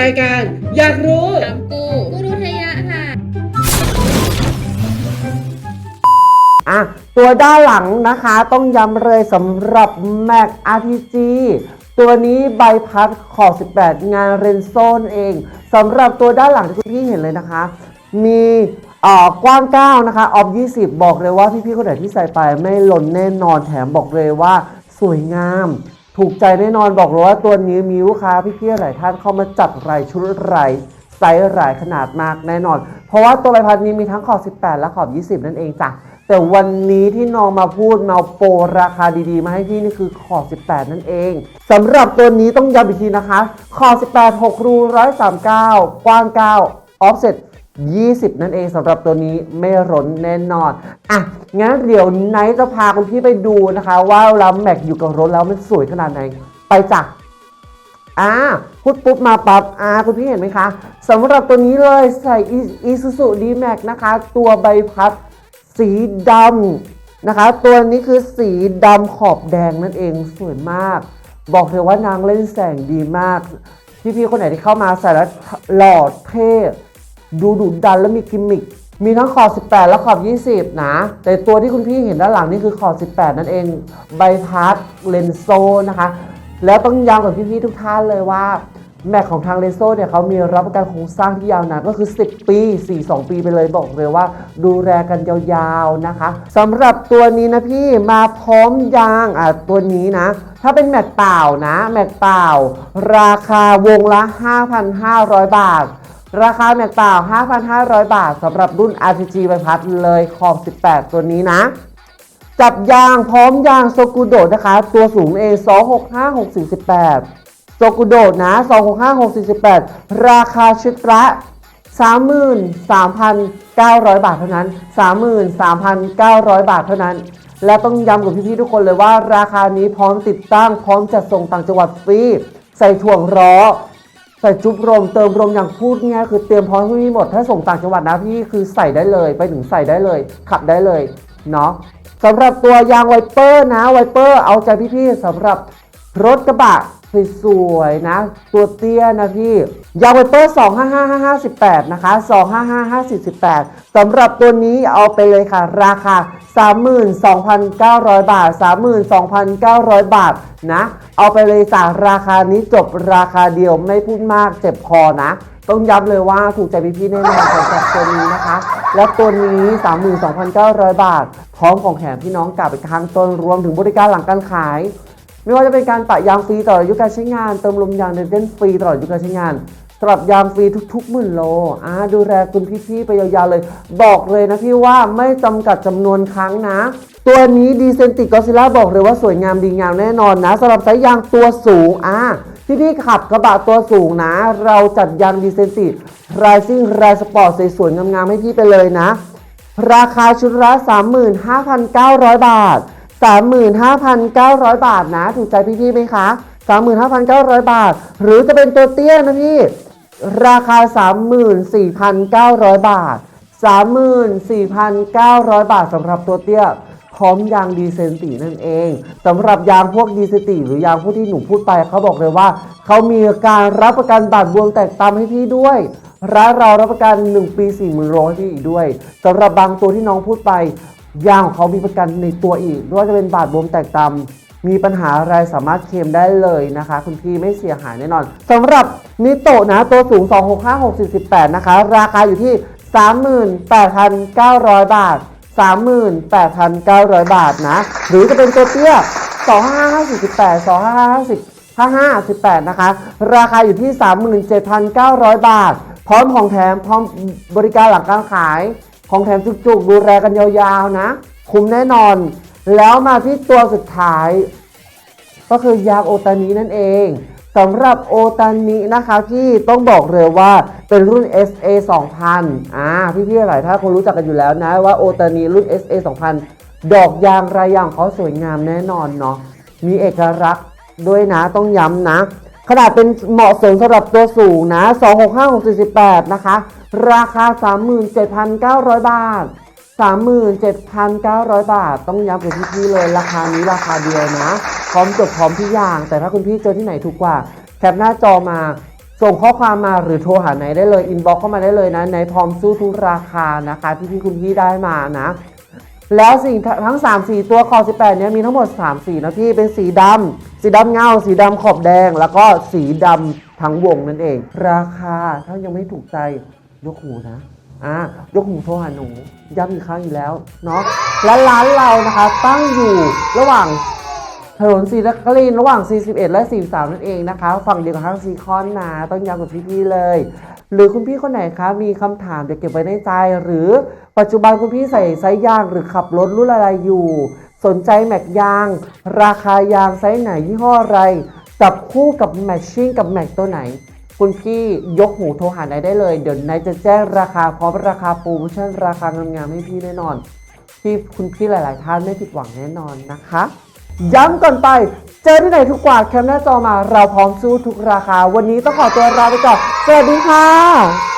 รายการ อยากรู้ถามกูกูรูทยะค่ะอะตัวด้านหลังนะคะ ต้องย้ำเลยสำหรับ Mac RPG ตัวนี้ใบพัดขอบ 18 งานเรนโซนเองสำหรับตัวด้านหลังที่คุณพี่เห็นเลยนะคะ มีเอ่อกว้าง 9 นะคะ ออฟ 20 บอกเลยว่าพี่ๆคนไหนที่ใส่ไปไม่หล่นแน่นอนแถมบอกเลยว่าสวยงาม ถูกใจแน่นอนบอกเลยว่าตัวนี้มีลูกค้าพี่ๆหลายท่านเข้ามาจัดรายชุดรายไซส์รายขนาดมากแน่นอน เพราะว่าตัวใบพัดนี้มีทั้งขอบ 18 และขอบ 20 นั่นเองจ้ะแต่วันนี้ที่น้องมาพูดมาโปรราคาดีๆ มาให้พี่นี่คือขอบ 18 นั่นเองสำหรับตัวนี้ต้องย้ำอีกทีนะคะ ขอบ 18 6 รู 139 กว้าง9 offset 20 นั่นเองสำหรับตัวนี้ไม่ร้นแน่นอน อะ งั้นเดี๋ยวไนท์จะพาคุณพี่ไปดูนะคะ ว่าเวลาแม็กอยู่กับรถแล้วมันสวยขนาดไหน ไปจ้ะอ่าพูดปุ๊บมาปั๊บอ่าคุณพี่เห็นไหมคะสำหรับตัวนี้เลยใส่อีซูซูดีแม็กนะคะ ตัวใบพัดสีดำนะคะ ตัวนี้คือสีดำขอบแดงนั่นเองสวยมาก บอกเลยว่านางเล่นแสงดีมาก พี่ๆคนไหนที่เข้ามาใส่แล้วหล่อเท่ ดูดุดันและมีกิมมิคมีทั้งขอบ 18 และขอบ 20 นะ แต่ตัวที่คุณพี่เห็นด้านหลังนี่คือขอบ 18 นั่นเอง ใบพัดเลนโซนะคะ แล้วต้องย้ำกับพี่ๆทุกท่านเลยว่า แม็กของทางเลนโซเนี่ยเขามีรับประกันโครงสร้างที่ยาวนานก็คือ 10 ปี 42 ปีไปเลยบอกเลยว่า ดูแลกันยาวๆนะคะสำหรับตัวนี้นะพี่มาพร้อมยางอะตัวนี้นะ ถ้าเป็นแม็กเปล่านะ แม็กเปล่า ราคาวงละ 5,500 บาท ราคาแม็กเปล่า 5,500 บาทสำหรับรุ่น RPG ใบพัดเลยขอบ 18 ตัวนี้นะ จับยางพร้อมยางโซกุโดนะคะ ตัวสูงเอง265648โซกุโดะนะ265648 ราคาชุดละ33,900 บาทเท่านั้น 33,900 บาทเท่านั้น และต้องย้ำกับพี่ๆทุกคนเลยว่า ราคานี้พร้อมติดตั้งพร้อมจัดส่งต่างจังหวัดฟรีใส่ถ่วงล้อ ใส่จุ๊บลมเติมลมอย่างพูดเนี่ยคือเตรียมพร้อมทุกที่หมดถ้าส่งต่างจังหวัดนะพี่คือใส่ได้เลย ไปถึงใส่ได้เลย ขับได้เลยเนาะสำหรับตัวยางไวเปอร์นะไวเปอร์เอาใจพี่ๆสำหรับรถกระบะสวยๆนะ ตัวเตี้ยนะพี่ ยางไวเปอร์ 255558 นะคะ 2555518สำหรับตัวนี้เอาไปเลยค่ะ ราคา 32,900 บาท 32,900 บาทนะ เอาไปเลยจ้ะราคานี้จบราคาเดียวไม่พูดมากเจ็บคอนะ ต้องย้ำเลยว่าถูกใจพี่ๆแน่นอนสำหรับตัวนี้นะคะ และตัวนี้ 32,900 บาท พร้อมของแถมพี่น้องกลับไปข้างต้นรวมถึงบริการหลังการขายไม่ว่าจะเป็นการปะยางฟรีตลอดอายุการใช้งาน เติมลมยางเดินเต้นฟรีตลอดอายุการใช้งาน สลับยางฟรีทุกๆหมื่นโลอ่าดูแลคุณพี่ๆไปยาวๆเลย บอกเลยนะพี่ว่าไม่จำกัดจำนวนครั้งนะ ตัวนี้ดีเซนติกอซิล่าบอกเลยว่าสวยงามดีงามแน่นอนนะสำหรับสายยางตัวสูงอ่าพี่พี่ๆขับกระบะตัวสูงนะ เราจัดยางดีเซนติรายซิ่งรายสปอร์ตสวยๆงามๆให้พี่ไปเลยนะ ราคาชุดละ35,900 บาท 35,900 บาทนะ ถูกใจพี่ๆไหมคะ 35,900 บาท หรือจะเป็นตัวเตี้ยนะพี่ ราคา 34,900 บาท 34,900 บาทสำหรับตัวเตี้ยพร้อมยางดีเซนตีนั่นเองสำหรับยางพวกดีเซนตีหรือยางพวกที่หนูพูดไปเขาบอกเลยว่า เขามีการรับประกันบาดบวมแตกตามให้พี่ด้วยร้านเรารับประกัน 1 ปี4 0 0 0 0โลให้พี่อีกด้วยสำหรับบางตัวที่น้องพูดไป ยางของเขามีประกันในตัวอีกไม่ว่าจะเป็นบาดบวมแตกตาม มีปัญหาอะไรสามารถเคลมได้เลยนะคะ คุณพี่ไม่เสียหายแน่นอนสำหรับนิโตะนะตัวสูง 265648 นะคะ ราคาอยู่ที่ 38,900 บาท 38,900 บาทนะ หรือจะเป็นตัวเตี้ย25548 25550 5518 นะคะ ราคาอยู่ที่ 37,900 บาท พร้อมของแถมพร้อมบริการหลังการขาย ของแถมจุกๆ ดูแลกันยาวๆนะ คุ้มแน่นอน แล้วมาที่ตัวสุดท้าย ก็คือยางโอตานินั่นเองสำหรับโอตานินะคะที่ต้องบอกเลยว่าเป็นรุ่น SA 2000อ่าพี่ๆหลายท่านคงรู้จักกันอยู่แล้วนะว่าโอตานิรุ่น SA 2000 ดอกยางรายยางของเขาสวยงามแน่นอนเนาะมีเอกลักษณ์ด้วยนะต้องย้ำนะ ขนาดเป็นเหมาะสมสำหรับตัวสูงนะ 265 648 นะคะ ราคา 37,900 บาท 37,900 บาท ต้องย้ำกับพี่ๆเลยราคานี้ราคาเดียวนะ พร้อมจบพร้อมทุกอย่าง แต่ถ้าคุณพี่เจอที่ไหนถูกกว่าแคปหน้าจอมา ส่งข้อความมาหรือโทรหาไหนได้เลยอินบ็อกเข้ามาได้เลยนะไนพร้อมสู้ทุกราคานะคะที่พี่คุณพี่ได้มานะ แล้วสิ่งทั้ง3สีตัวคอ18 เนี่ยมีทั้งหมด 3 สีนะพี่เป็นสีดำสีดำเงา สีดำขอบแดง แล้วก็สีดำทั้งวงนั่นเอง ราคาถ้ายังไม่ถูกใจยกหูนะ อ่ายกหูโทรหาหนูย้ำอีกครั้งอีกแล้วเนาะและร้านเรานะคะตั้งอยู่ระหว่างถนนศรีนครินทร์ระหว่าง 41 และ 43 นั่นเองนะคะ ฝั่งเดียวกับทางซีคอนนะต้องย้ำกับพี่ๆเลย หรือคุณพี่คนไหนคะมีคำถามจะเก็บไว้ในใจ หรือปัจจุบันคุณพี่ใส่ไซส์ยางหรือขับรถรุ่นอะไรอยู่ สนใจแม็กยาง ราคายางไซส์ไหนยี่ห้ออะไรจับคู่กับแมทชิ่งกับแม็กตัวไหน คุณพี่ยกหูโทรหาไหนได้เลย เดี๋ยวนายจะแจ้งราคาพร้อมราคาโปรโมชั่นราคางามๆให้พี่แน่นอน ที่คุณพี่หลาย ๆ ท่านไม่ผิดหวังแน่นอนนะคะ ย้ำก่อนไป เจอที่ไหนทุกกว่าแคมหน้าจอมาเราพร้อมสู้ทุกราคา วันนี้ต้องขอตัวลาไปก่อนสวัสดีค่ะ